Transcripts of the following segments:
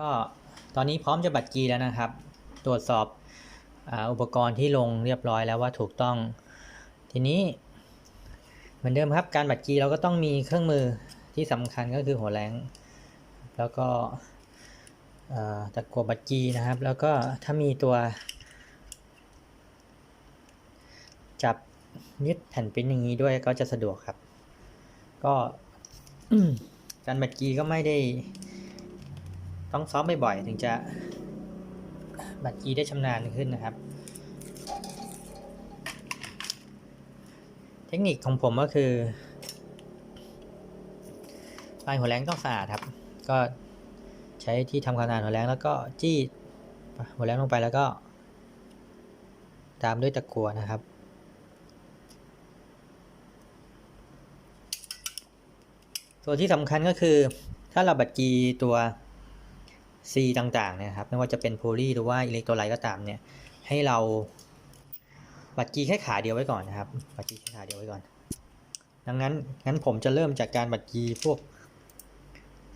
ก็ตอนนี้พร้อมจะบัตรกีแล้วนะครับ ตรวจสอบอาอุปกรณ์ที่ลงเรียบร้อยแล้วว่าถูกต้อง ทีนี้เหมือนเดิมครับการบัตรกีเราก็ต้องมีเครื่องมือที่สำคัญก็คือหัวแรงแล้วก็อ่าตะกัวบัตรกีนะครับ แล้วก็ถ้ามีตัว จับยึดแผ่นปริ้นอย่างนี้ด้วยก็จะสะดวกครับ ก็การบัตรกีก็ไม่ได้ ต้องซ้อมบ่อยๆถึงจะบัตรกีได้ชำนาญขึ้นนะครับ เทคนิคของผมก็คือปลายหัวแรงต้องสะอาดครับ ก็ใช้ที่ทำความสะอาดหัวแรงแล้วก็จี้หัวแรงลงไปแล้วก็ ตามด้วยตะกั่วนะครับตัวที่สำคัญก็คือถ้าเราบัตรกีตัว C ต่างๆเนี่ยครับ ไม่ว่าจะเป็นโพลีหรือว่าอิเล็กโทรไลต์ก็ตามเนี่ย ให้เราบัตรกีแค่ขาเดียวไว้ก่อนนะครับ บัตรกีแค่ขาเดียวไว้ก่อน ดังนั้นงั้นผมจะเริ่มจากการบัตรกีพวก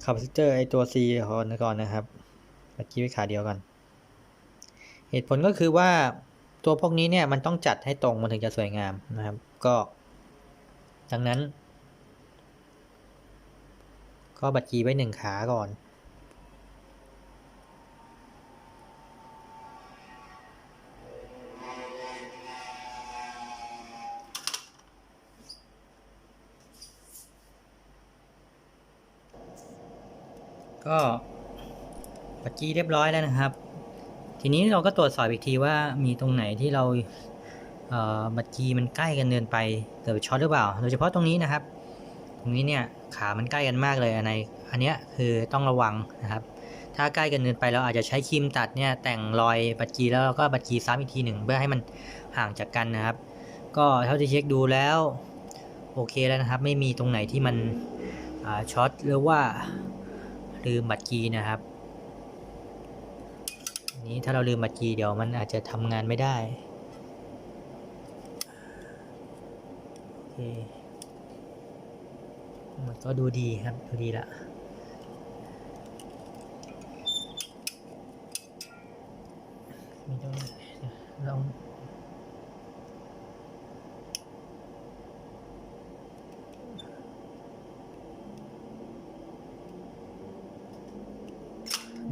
คาปาซิเตอร์ไอตัว C ก่อนนะครับ บัตรกีไว้ขาเดียวก่อน เหตุผลก็คือว่าตัวพวกนี้เนี่ยมันต้องจัดให้ตรงมันถึงจะสวยงามนะครับ ก็ ดังนั้น ก็บัตรกีไว้หนึ่งขาก่อน ก็ปัจจีเรียบร้อยแล้วนะครับ ทีนี้เราก็ตรวจสอบอีกทีว่ามีตรงไหนที่เราเอ่อบัตจีมันใกล้กันเดินไปเกิดช็อตหรือเปล่า โดยเฉพาะตรงนี้นะครับ ตรงนี้เนี่ยขามันใกล้กันมากเลยในอันเนี้ยคือต้องระวังนะครับ ถ้าใกล้กันเกินไปเราอาจจะใช้ครีมตัดเนี่ยแต่งรอยบัตจีแล้วเราก็บัตจีซ้ำอีกทีหนึ่งเพื่อให้มันห่างจากกันนะครับ ก็เท่าที่เช็คดูแล้วโอเคแล้วนะครับ ไม่มีตรงไหนที่มันช็อตหรือว่า ลืมบัตรคีย์นะครับอันนี้ถ้าเราลืมบัตรคีย์เดี๋ยวมันอาจจะทำงานไม่ได้มันก็ดูดีครับ ดูดีละมีตรงนี้ลอง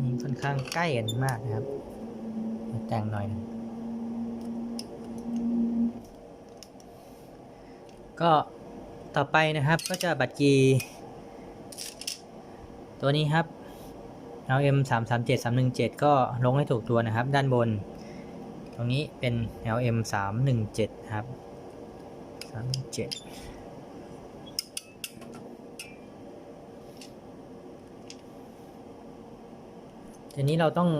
นี่ค่อน ข้างใกล้กันมากนะครับแต่งหน่อยหนึงก็ต่อไปนะครับก็จะบัตรกี ตัวนี้ครับ LM 3 3 7 3 1 7 ก็ลงให้ถูกตัวนะครับ ด้านบน ตรงนี้เป็น LM 3 1 7ครับ3 1 7 ทีนี้เราต้อง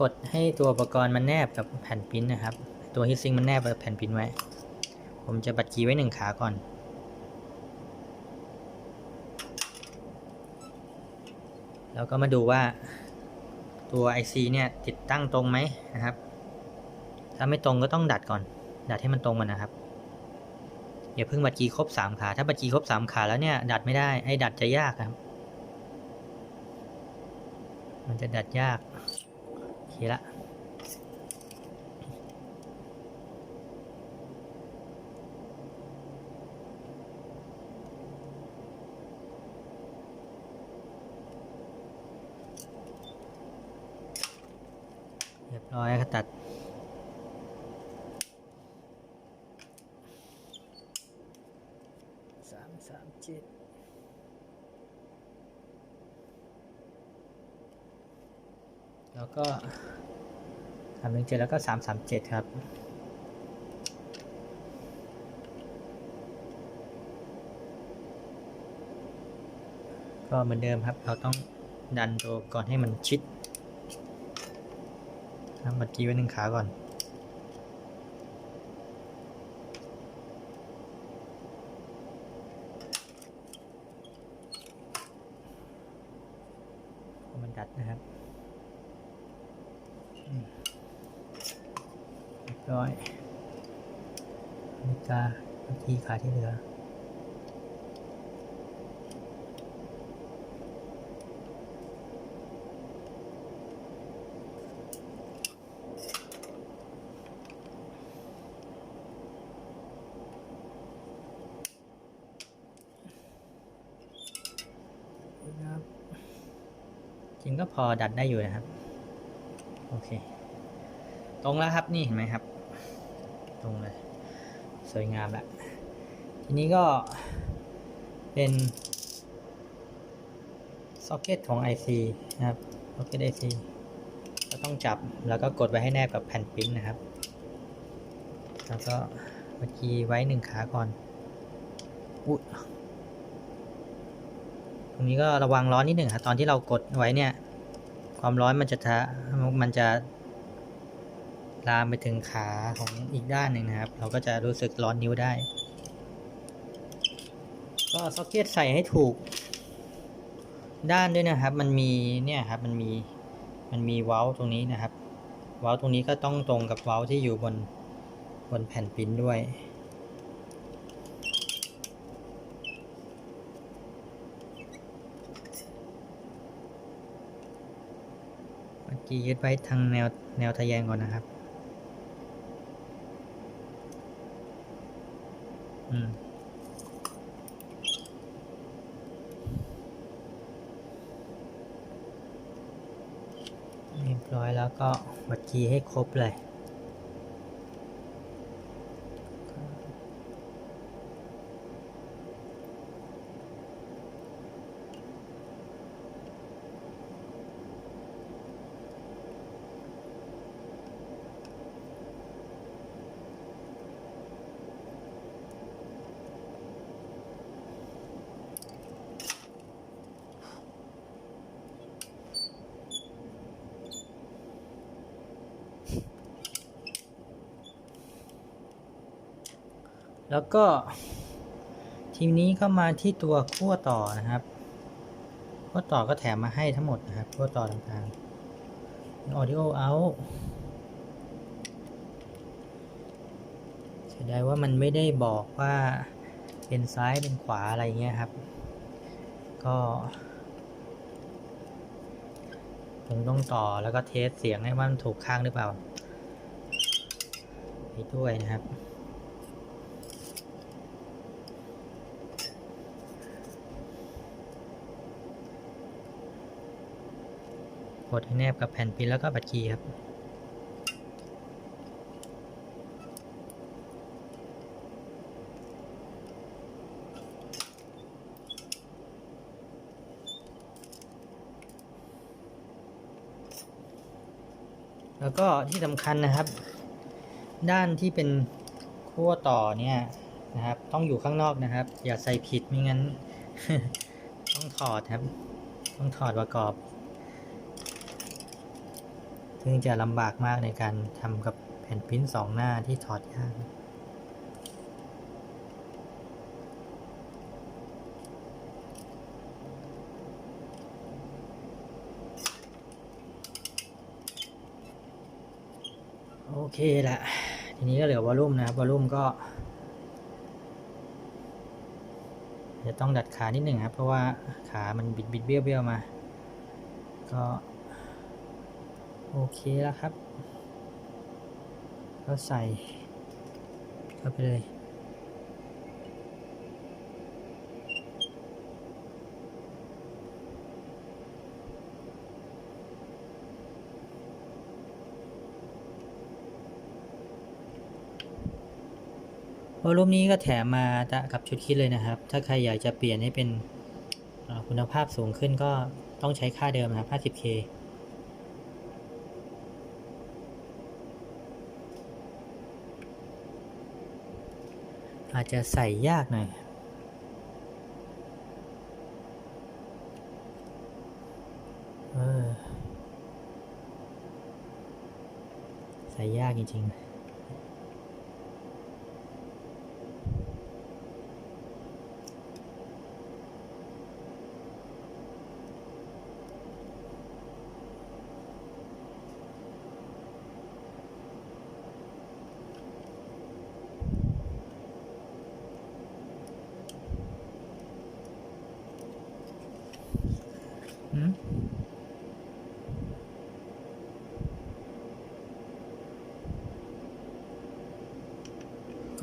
กดให้ตัวอุปกรณ์มันแนบกับแผ่นปริ้นนะครับ ตัวฮิตซิงมันแนบกับแผ่นปริ้นไว้ ผมจะบัดกีไว้หนึ่งขาก่อน แล้วก็มาดูว่าตัว IC เนี่ยติดตั้งตรงไหมนะครับ ถ้าไม่ตรงก็ต้องดัดก่อน ดัดให้มันตรงกันนะครับอย่าเพิ่งบัดกีครบ3ขา ถ้าบัดกีครบ3ขาแล้วเนี่ยดัดไม่ได้ไอ้ดัดจะยากครับ มันจะดัดยาก โอเคละเรียบร้อยก็ตัด สามสามเจ็ด แล้วก็สามหนึ่งเจ็ดแล้วก็สามสามเจ็ดครับก็เหมือนเดิมครับ เราต้องดันตัวก่อนให้มันชิดทำบัตรกีไว้หนึ่งขาก่อน ปาที่เหลือจริงก็พอดัดได้อยู่นะครับ โอเค ตรงแล้วครับนี่เห็นไหมครับ ตรงเลย สวยงามแล้ว ทีนี้ก็เป็นซ็อกเก็ตของ IC นะครับซ็อกเก็ต IC ก็ต้องจับแล้วก็กดไว้ให้แนบกับแผ่นปิ้นนะครับ แล้วก็เมื่อกี้ไว้หนึ่งขาก่อนอุ๊ยตรงนี้ก็ระวังร้อนนิดหนึ่งครับตอนที่เรากดไว้เนี่ย ความร้อนมันจะทะมันจะลามไปถึงขาของอีกด้านหนึ่งนะครับ เราก็จะรู้สึกร้อนนิ้วได้ ก็ซ็อกเก็ตใส่ให้ถูก ด้านด้วยนะครับ มันมีเนี่ยครับมันมีมันมีเว้าตรงนี้นะครับ เว้าตรงนี้ก็ต้องตรงกับเว้าที่อยู่บนบนแผ่นปิ้นด้วยเมื่อกี้ยึดไว้ทางแนวแนวทะแยงก่อนนะครับ อืม เรียบร้อย แล้วก็บัดคีย์ให้ครบเลย แล้วก็ ทีนี้ก็มาที่ตัวขั้วต่อนะครับขั้วต่อก็แถมมาให้ทั้งหมดนะครับขั้วต่อต่างๆ audio out เสียดายว่ามันไม่ได้บอกว่าเป็นซ้ายเป็นขวาอะไรเงี้ยครับ ก็ผมต้องต่อแล้วก็เทสเสียงให้ว่ามันถูกข้างหรือเปล่าไปด้วยนะครับ ก ดให้แนบกับแผ่นปริ้นแล้วก็บัตรคีย์ครับ แล้วก็ที่สำคัญนะครับ ด้านที่เป็นขั้วต่อเนี่ยนะครับ ต้องอยู่ข้างนอกนะครับ อย่าใส่ผิดไม่งั้น ต้องถอดครับ ต้องถอดประกอบ ซึ่งจะลำบากมากในการทำกับแผ่นปริ้นสองหน้าที่ถอดยากโอเคแหละทีนี้ก็เหลือวอลลุ่มนะครับวอลลุ่มก็ จะต้องดัดขานิดหนึ่งครับ เพราะว่าขามันบิดบิดเบี้ยวเบี้ยวมา ก็ โอเคแล้วครับ ก็ใส่เข้าไปเลยวอลลุ่มนี้ก็แถมมากับชุดคิดเลยนะครับ ถ้าใครอยากจะเปลี่ยนให้เป็นคุณภาพสูงขึ้นก็ต้องใช้ค่าเดิมนะครับ 50K จจะใส่ยากหน่อยใส่ยากจริงๆ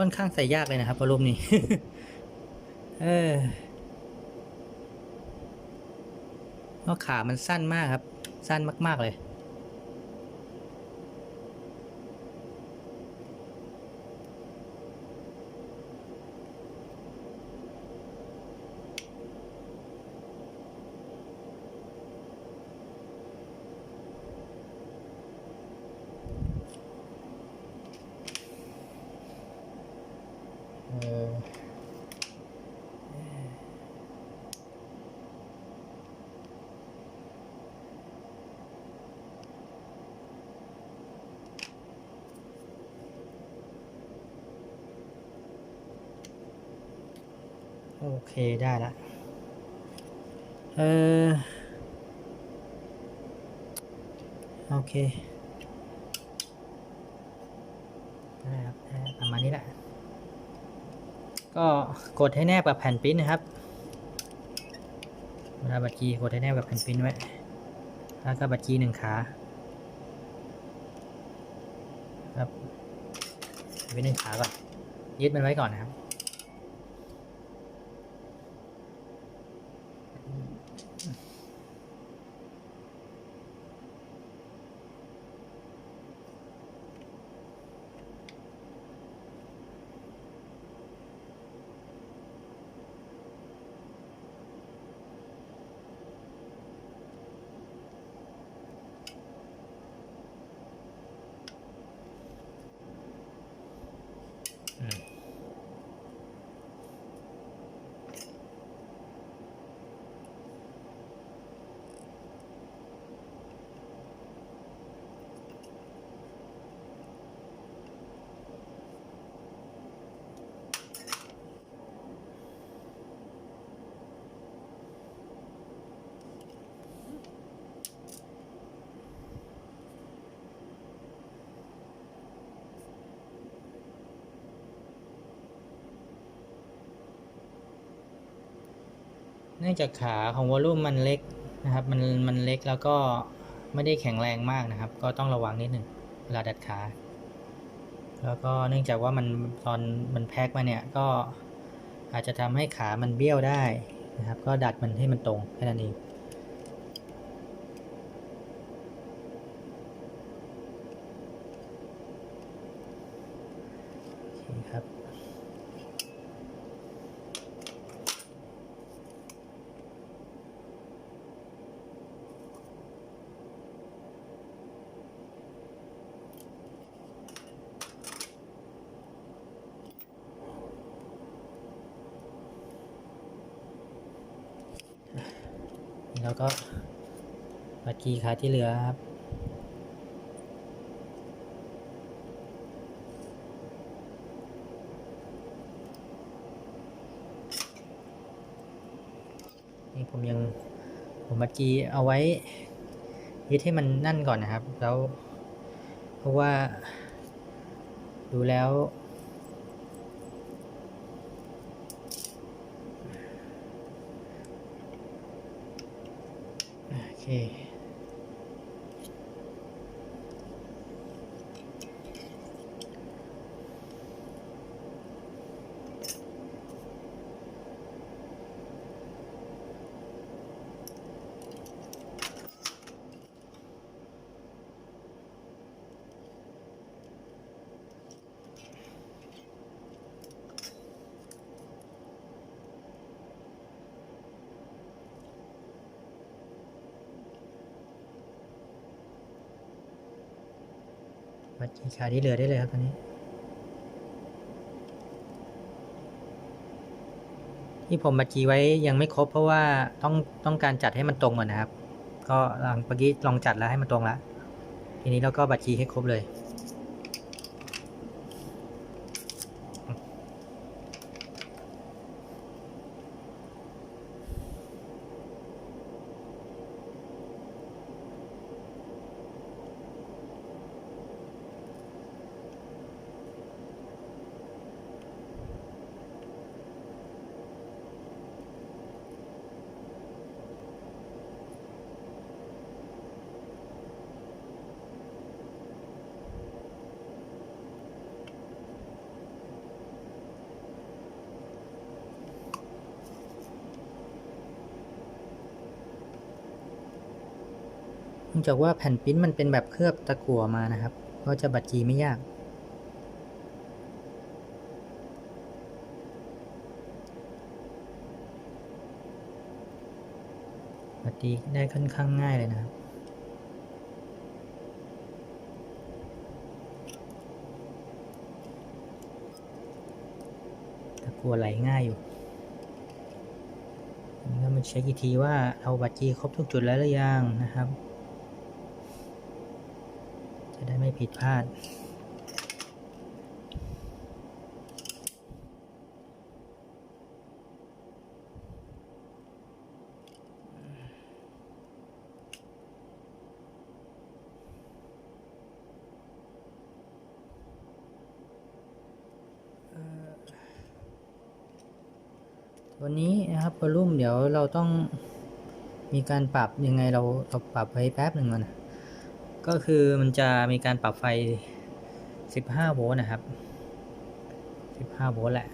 ค่อนข้างใส่ยากเลยนะครับพอลลุ่มนี้ เออเพราะขามันสั้นมากครับ สั้นมาก ๆ เลย โอเคได้ละ เออ โอเค ได้ครับประมาณนี้แหละ ก็กดให้แนบกับแผ่นปิ้นนะครับเวลาบัตรคีย์กดให้แนบกับแผ่นปิ้นไว้ แล้วก็บัตรคีย์หนึ่งขา ครับไว้หนึ่งขาก่อนยึดมันไว้ก่อนนะครับ นื่องจากขาของวอลลุ่มมันเล็กนะครับมันมันเล็กแล้วก็ไม่ได้แข็งแรงมากนะครับ ก็ต้องระวังนิดหนึ่งเวลาดัดขา แล้วก็เนื่องจากว่ามันตอนมันแพ็กมาเนี่ยก็อาจจะทำให้ขามันเบี้ยวได้นะครับ ก็ดัดมันให้มันตรงแค่นั้นเอง แล้วก็บัตรคีขาที่เหลือครับ นี่ผมยังผมบัตรคีเอาไว้ยึดให้มันนั่นก่อนนะครับ แล้วเพราะว่าดูแล้ว โบัตรคีย์ขาที่เหลือได้เลยครับตอนนี้ ที่ผมบัตรคีย์ไว้ยังไม่ครบเพราะว่าต้องต้องการจัดให้มันตรงก่อนนะครับ ก็หลังเมื่อกี้ลองจัดแล้วให้มันตรงแล้วทีนี้เราก็บัตรคีย์ให้ครบเลย นื่องจากว่าแผ่นปิ้นมันเป็นแบบเคลือบตะกั่วมานะครับ ก็จะบัดกีไม่ยาก บัดดีได้ค่อนข้างง่ายเลยนะครับตะกั่วไหลง่ายอยู่อันนี้ก็มาเช็คอีกทีว่าเราบัตรจีครบทุกจุดแล้วหรือยังนะครับ จะได้ไม่ ผิดพลาดตัวนี้นะครับวอลลุ่มเดี๋ยวเราต้องมีการปรับยังไงเราเราปรับไว้แป๊บหนึ่งก่อนนะ ก็คือมันจะมีการปรับไฟ 15 โวลต์นะครับ 15 โวลต์แหละ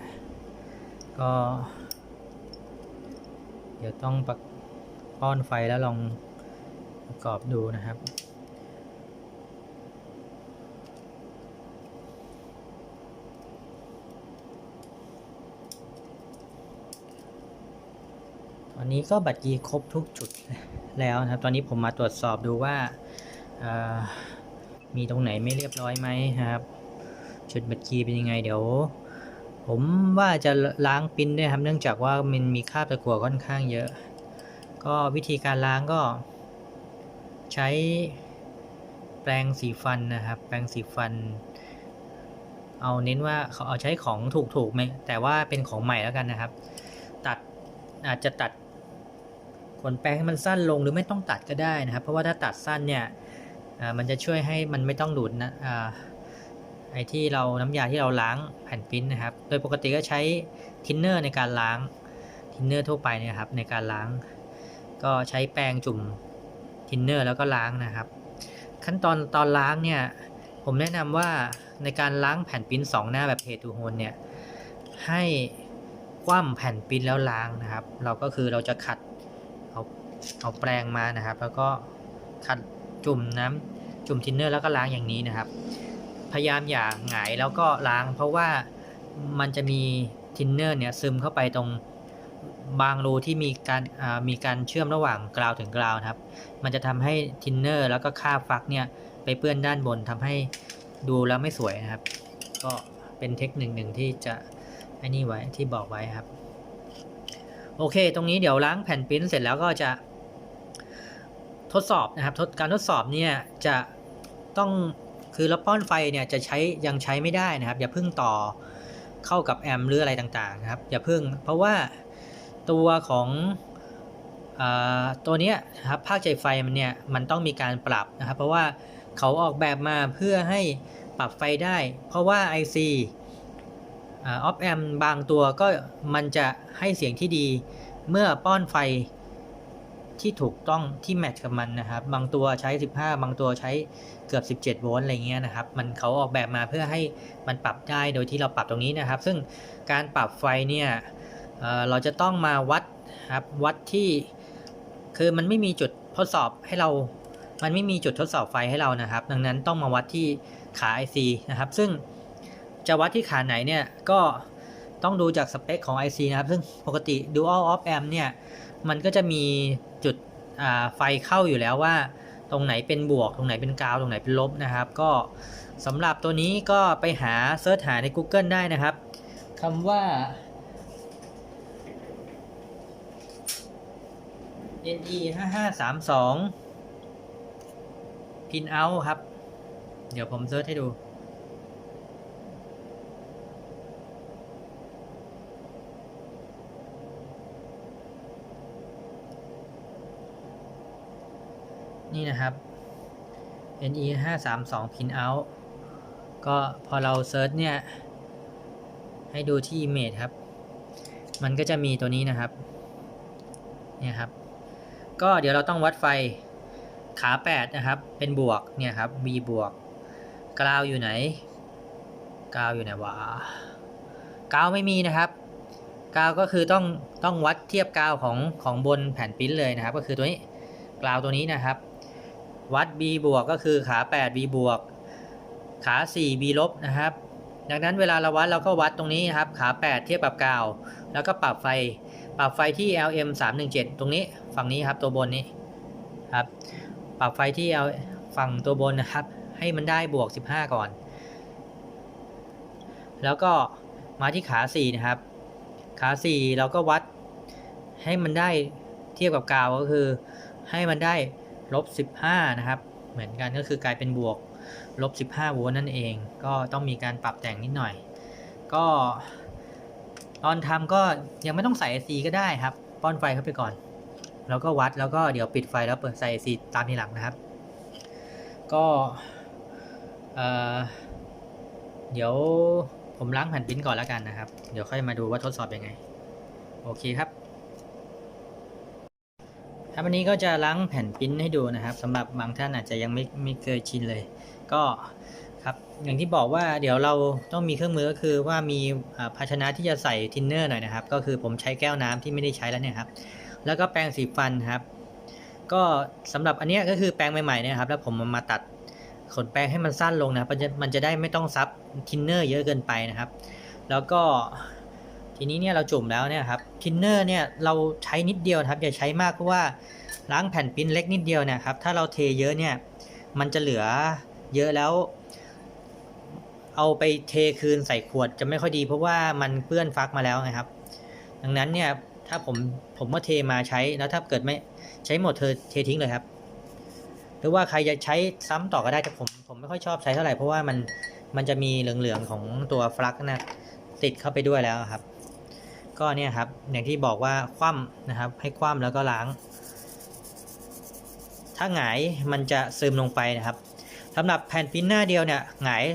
ก็ เดี๋ยวต้องประป้อนไฟแล้วลองประกอบดูนะครับตอนนี้ก็บัตรกีครบทุกจุดแล้วนะครับ ตอนนี้ผมมาตรวจสอบดูว่า มีตรงไหนไม่เรียบร้อยไหมครับจุดบัตรกีย์เป็นยังไงเดี๋ยว ผมว่าจะล้างปิ้นด้วยครับ เนื่องจากว่ามันมีคราบตะกั่วค่อนข้างเยอะ ก็วิธีการล้างก็ ใช้แปรงสีฟันนะครับ แปรงสีฟัน เอาเน้นว่าเขาเอาใช้ของถูกๆไหมแต่ว่าเป็นของใหม่แล้วกันนะครับ ตัดอาจจะตัดขนแปรงให้มันสั้นลงหรือไม่ต้องตัดก็ได้นะครับ เพราะว่าถ้าตัดสั้นเนี่ย มันจะช่วยให้มันไม่ต้องดูดนะอาไอที่เราน้ำยาที่เราล้างแผ่นปิ้นนะครับ โดยปกติก็ใช้ทินเนอร์ในการล้าง ทินเนอร์ทั่วไปเนยครับในการล้าง ก็ใช้แปรงจุ่มทินเนอร์แล้วก็ล้างนะครับ ขั้นตอนตอนล้างเนี่ยผมแนะนำว่าในการล้างแผ่นปิ้นสองหน้าแบบเฮตูโฮนเนี่ยให้คว่ำแผ่นปิ้นแล้วล้างนะครับ เราก็คือเราจะขัดเอาเอาแปรงมานะครับ แล้วก็ขัด จุ่มน้ำจุ่มทินเนอร์แล้วก็ล้างอย่างนี้นะครับ พยายามอย่าหงายแล้วก็ล้าง เพราะว่ามันจะมีทินเนอร์เนี่ยซึมเข้าไปตรงบางรูที่มีการมีการเชื่อมระหว่างกราวถึงกราวนะครับ มันจะทำให้ทินเนอร์แล้วก็คราฟักเนี่ยไปเปื้อนด้านบนทำให้ดูแล้วไม่สวยนะครับ ก็เป็นเทคนิคหนึ่งที่จะไอ้นี่ไว้ที่บอกไว้ครับ โอเค ตรงนี้เดี๋ยวล้างแผ่นปิ้นเสร็จแล้วก็จะ ทดสอบนะครับการทดสอบเนี่ยจะต้องคือแล้วป้อนไฟเนี่ยจะใช้ยังใช้ไม่ได้นะครับ อย่าเพิ่งต่อเข้ากับแอมหรืออะไรต่างๆนะครับ อย่าเพิ่งเพราะว่าตัวของอตัวเนี้ยนะครับภาคใจไฟมันเนี่ยมันต้องมีการปรับนะครับ เพราะว่าเขาออกแบบมาเพื่อให้ปรับไฟได้ เพราะว่า IC ออฟแอมบางตัวก็มันจะให้เสียงที่ดีเมื่อป้อนไฟ ที่ถูกต้องที่แมทช์กับมันนะครับ บางตัวใช้ 15 บางตัวใช้เกือบ 17 โวลต์อะไรเงี้ยนะครับ มันเขาออกแบบมาเพื่อให้มันปรับได้โดยที่เราปรับตรงนี้นะครับ ซึ่งการปรับไฟเนี่ยเเราจะต้องมาวัดครับวัดที่คือมันไม่มีจุดทดสอบให้เรา มันไม่มีจุดทดสอบไฟให้เรานะครับ ดังนั้นต้องมาวัดที่ขา IC นะครับ ซึ่งจะวัดที่ขาไหนเนี่ยก็ต้องดูจากสเปคของ IC นะครับ ซึ่งปกติ Dual Op Amp เนี่ย มันก็จะมี จุดไฟเข้าอยู่แล้วว่า ตรงไหนเป็นบวก ตรงไหนเป็นกาว ตรงไหนเป็นลบนะครับ ก็สำหรับตัวนี้ก็ไปหาเซิร์ชหาใน Google ได้นะครับคำว่า NE 5532 Pin out ครับ เดี๋ยวผมเซิร์ชให้ดู นี่นะครับ NE 532 pin out ก็พอเราเซิร์ชเนี่ย ให้ดูที่ image ครับ มันก็จะมีตัวนี้นะครับ เนี่ยครับ ก็เดี๋ยวเราต้องวัดไฟขา 8 นะครับ เป็นบวก เนี่ยครับ V บวก กราวอยู่ไหน กราวอยู่ไหนวะกาวไม่มีนะครับกาวก็คือต้องต้องวัดเทียบกาวของของบนแผ่นปิ้นเลยนะครับ ก็คือตัวนี้กราวตัวนี้นะครับ วัด b บวกก็คือขา 8 b บวกขา 4 b ลบนะครับ ดังนั้นเวลาเราวัดเราก็วัดตรงนี้นะครับ ขา 8 เทียบกับกาว แล้วก็ปรับไฟ ปรับไฟที่ LM 317 ตรงนี้ฝั่งนี้ครับตัวบนนี้ครับ ปรับไฟที่ L ฝั่งตัวบนนะครับ ให้มันได้บวก 15 ก่อน แล้วก็มาที่ขา 4 นะครับ ขา 4 เราก็วัดให้มันได้เทียบกับกาวก็คือให้มันได้ ลบ 15 นะครับ เหมือนกันก็คือกลายเป็นบวกลบ 15 โวลต์นั่นเอง ก็ต้องมีการปรับแต่งนิดหน่อย ก็ตอนทำก็ยังไม่ต้องใส่ AC ก็ได้ครับ ป้อนไฟเข้าไปก่อน แล้วก็วัดแล้วก็เดี๋ยวปิดไฟแล้วเปิดใส่ AC ตามทีหลังนะครับ ก็เออเดี๋ยวผมล้างแผ่นปริ้นก่อนแล้วกันนะครับ เดี๋ยวค่อยมาดูว่าทดสอบยังไง โอเคครับ ครับวันนี้ก็จะล้างแผ่นปิ้นให้ดูนะครับสำหรับบางท่านอาจจะยังไม่ไม่เคยชินเลย ก็ครับอย่างที่บอกว่าเดี๋ยวเราต้องมีเครื่องมือก็คือว่ามีอ่าภาชนะที่จะใส่ทินเนอร์หน่อยนะครับ ก็คือผมใช้แก้วน้ำที่ไม่ได้ใช้แล้วเนี่ยครับแล้วก็แปรงสีฟันครับ ก็สำหรับอันนี้ก็คือแปรงใหม่ๆเนี่ยครับ แล้วผมเอามาตัดขนแปรงให้มันสั้นลงนะครับมันจะมันจะได้ไม่ต้องซับทินเนอร์เยอะเกินไปนะครับ แล้วก็ ทีนี้เนี่ยเราจุ่มแล้วเนี่ยครับทินเนอร์เนี่ยเราใช้นิดเดียวครับอย่าใช้มากเพราะว่าล้างแผ่นปิ้นเล็กนิดเดียวเนะครับถ้าเราเทเยอะเนี่ยมันจะเหลือเยอะแล้ว เอาไปเทคืนใส่ขวดจะไม่ค่อยดี เพราะว่ามันเปื้อนฟักมาแล้วไงครับ ดังนั้นเนี่ยถ้าผมผมก็เทมาใช้แล้วถ้าเกิดไม่ใช้หมดเธอเททิ้งเลยครับ หรือว่าใครจะใช้ซ้ำต่อก็ได้แต่ผมผมไม่ค่อยชอบใช้เท่าไหร่เพราะว่ามันมันจะมีเหลืองๆของตัวฟลักนะติดเข้าไปด้วยแล้วครับ ก็เนี่ยครับอย่างที่บอกว่าคว่ำนะครับ ให้คว่ำแล้วก็ล้าง ถ้าหงายมันจะซึมลงไปนะครับสำหรับแผ่นปริ้นหน้าเดียวเนี่ยหงาย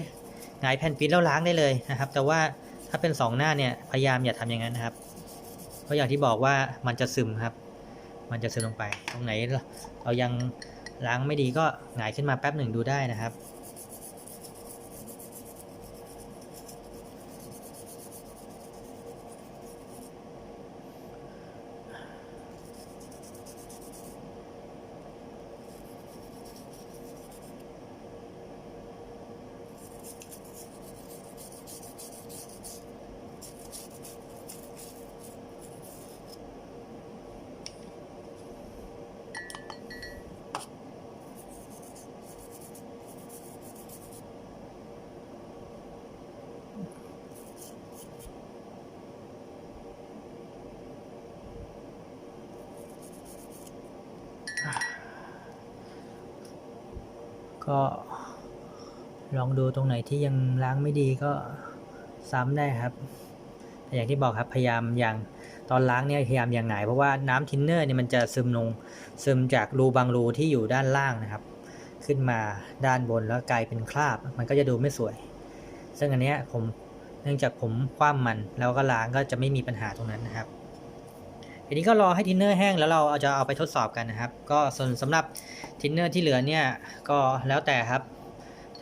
หงายแผ่นปริ้นแล้วล้างได้เลยนะครับ แต่ว่าถ้าเป็นสองหน้าเนี่ยพยายามอย่าทำอย่างนั้นนะครับ เพราะอย่างที่บอกว่ามันจะซึมครับ มันจะซึมลงไป ตรงไหนเรายังล้างไม่ดีก็หงายขึ้นมาแป๊บหนึ่งดูได้นะครับ ที่ยังล้างไม่ดีก็ซ้ำได้ครับแต่อย่างที่บอกครับพยายามอย่างตอนล้างเนี่ยพยายามอย่างไหนเพราะว่าน้ำทินเนอร์เนี่ยมันจะซึมลงซึมจากรูบางรูที่อยู่ด้านล่างนะครับ ขึ้นมาด้านบนแล้วกลายเป็นคราบ มันก็จะดูไม่สวย ซึ่งอันเนี้ยผมเนื่องจากผมคว่ำมันแล้วก็ล้างก็จะไม่มีปัญหาตรงนั้นนะครับทีนี้ก็รอให้ทินเนอร์แห้งแล้วเราเอาจะเอาไปทดสอบกันนะครับ ก็ส่วนสำหรับทินเนอร์ที่เหลือเนี่ยก็แล้วแต่ครับ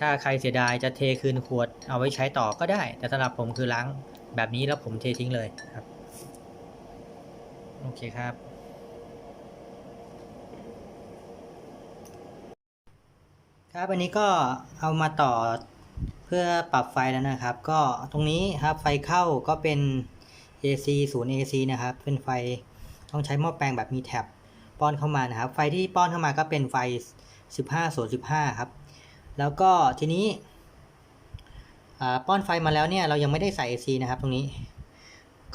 ถ้าใครเสียดายจะเทคืนขวดเอาไว้ใช้ต่อก็ได้ แต่สำหรับผมคือล้างแบบนี้แล้วผมเททิ้งเลยครับ โอเคครับ ครับอันนี้ก็เอามาต่อเพื่อปรับไฟแล้วนะครับ ก็ตรงนี้ครับไฟเข้าก็เป็น AC 0 AC นะครับ เป็นไฟต้องใช้หม้อแปลงแบบมีแท็บป้อนเข้ามานะครับ ไฟที่ป้อนเข้ามาก็เป็นไฟ 15 0 15 ครับ แล้วก็ทีนี้ป้อนไฟมาแล้วเนี่ยเรายังไม่ได้ใส่ AC นะครับตรงนี้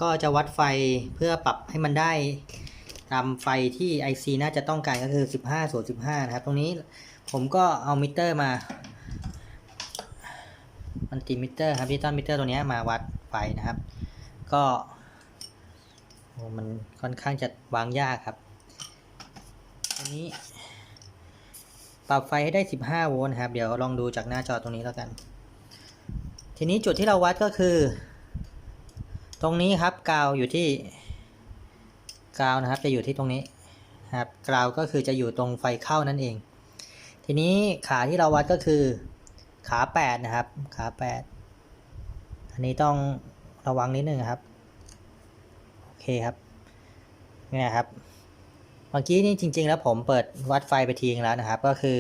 ก็จะวัดไฟเพื่อปรับให้มันได้ตามไฟที่ IC น่าจะต้องการก็คือ 15 0 15 นะครับ ตรงนี้ผมก็เอามิเตอร์มา มันติมิเตอร์ครับดิจิตอลมิเตอร์ตัวนี้มาวัดไฟนะครับ ก็มันค่อนข้างจะวางยากครับ อันนี้ ปรับไฟให้ได้ 15 โวลต์ครับ เดี๋ยวลองดูจากหน้าจอตรงนี้แล้วกัน ทีนี้จุดที่เราวัดก็คือ ตรงนี้ครับกาวอยู่ที่กาวนะครับจะอยู่ที่ตรงนี้ครับกาวก็คือจะอยู่ตรงไฟเข้านั่นเอง ทีนี้ขาที่เราวัดก็คือขา8นะครับขา8อันนี้ต้องระวังนิดนึงครับ โอเคครับเนี่ยครับ เมื่อกี้นี่จริง ๆ แล้วผมเปิดวัดไฟไปทีนึงแล้วนะครับ ก็คือ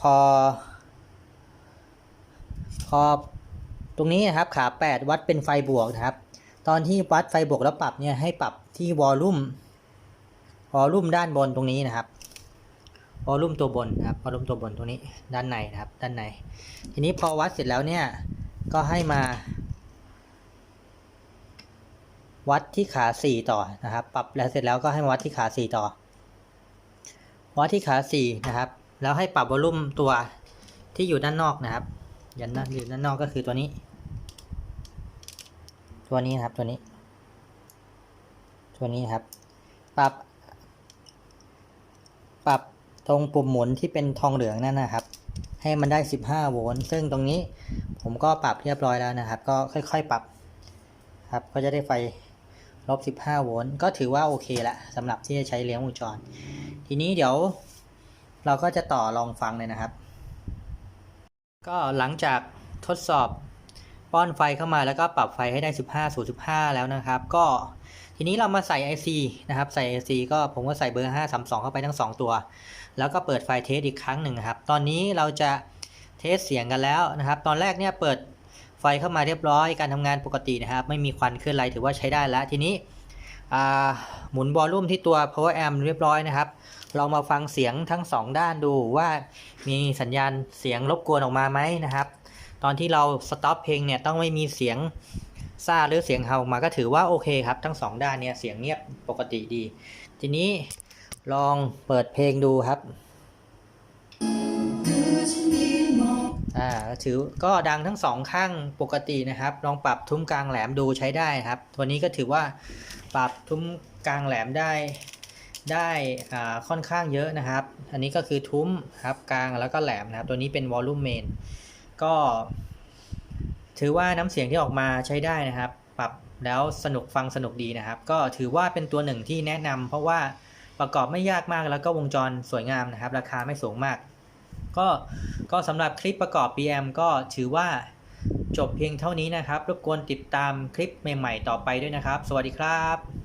พอ พอตรงนี้นะครับขา 8 วัดเป็นไฟบวกนะครับ ตอนที่วัดไฟบวกแล้วปรับเนี่ยให้ปรับที่วอลลุ่มวอลลุ่มด้านบนตรงนี้นะครับวอลลุ่มตัวบนนะครับวอลลุ่มตัวบนตรงนี้ด้านในนะครับ ด้านใน ทีนี้พอวัดเสร็จแล้วเนี่ยก็ให้มา วัดที่ขา 4 ต่อนะครับ ปรับแล้วเสร็จแล้วก็ให้มาวัดที่ขา 4 ต่อ วัดที่ขา4นะครับ แล้วให้ปรับวอลลุ่มตัวที่อยู่ด้านนอกนะครับ ยันด้านอยู่ด้านนอกก็คือตัวนี้ ตัวนี้นครับตัวนี้ ตัวนี้ครับ ปรับ ปรับตรงปุ่มหมุนที่เป็นทองเหลืองนั่นนะครับ ให้มันได้ 15 โวลต์ ซึ่งตรงนี้ผมก็ปรับเรียบร้อยแล้วนะครับ ก็ค่อยๆปรับครับ ก็จะได้ไฟลบ 15 โวลต์ ก็ถือว่าโอเคละสำหรับที่จะใช้เลี้ยงวงจร ทีนี้เดี๋ยวเราก็จะต่อลองฟังเลยนะครับ ก็หลังจากทดสอบป้อนไฟเข้ามาแล้วก็ปรับไฟให้ได้ 15 0 15แล้วนะครับ ก็ทีนี้เรามาใส่ IC นะครับ ใส่ IC ก็ผมก็ใส่เบอร์ 5 3 2 เข้าไปทั้ง 2 ตัว แล้วก็เปิดไฟเทสอีกครั้งหนึ่งครับ ตอนนี้เราจะเทสเสียงกันแล้วนะครับ ตอนแรกเนี่ยเปิดไฟเข้ามาเรียบร้อย การทำงานปกตินะครับ ไม่มีควันเคลื่อนไรถือว่าใช้ได้แล้ว ทีนี้หมุนวอลลุ่มที่ตัว power amp เรียบร้อยนะครับ ลองมาฟังเสียงทั้งสองด้านดูว่ามีสัญญาณเสียงรบกวนออกมาไหมนะครับ ตอนที่เราสต็อปเพลงเนี่ยต้องไม่มีเสียงซ่าหรือเสียงเฮาออกมาก็ถือว่าโอเคครับ ทั้งสองด้านเนี่ยเสียงเงียบปกติดี ทีนี้ลองเปิดเพลงดูครับอ่าถือก็ดังทั้งสองข้างปกตินะครับ ลองปรับทุ้มกลางแหลมดูใช้ได้ครับ ตัวนี้ก็ถือว่าปรับทุ้มกลางแหลมได้ ได้ค่อนข้างเยอะนะครับ อันนี้ก็คือทุ้มครับกลางแล้วก็แหลมนะครับ ตัวนี้เป็นวอลลุ่มเมนก็ ถือว่าน้ำเสียงที่ออกมาใช้ได้นะครับ ปรับแล้วสนุกฟังสนุกดีนะครับ ก็ถือว่าเป็นตัวหนึ่งที่แนะนำเพราะว่าประกอบไม่ยากมากแล้วก็วงจรสวยงามนะครับ ราคาไม่สูงมาก ก็ก็สำหรับคลิปประกอบ PM ก็ถือว่าจบเพียงเท่านี้นะครับ รบกวนติดตามคลิปใหม่ ๆ ต่อไปด้วยนะครับ สวัสดีครับ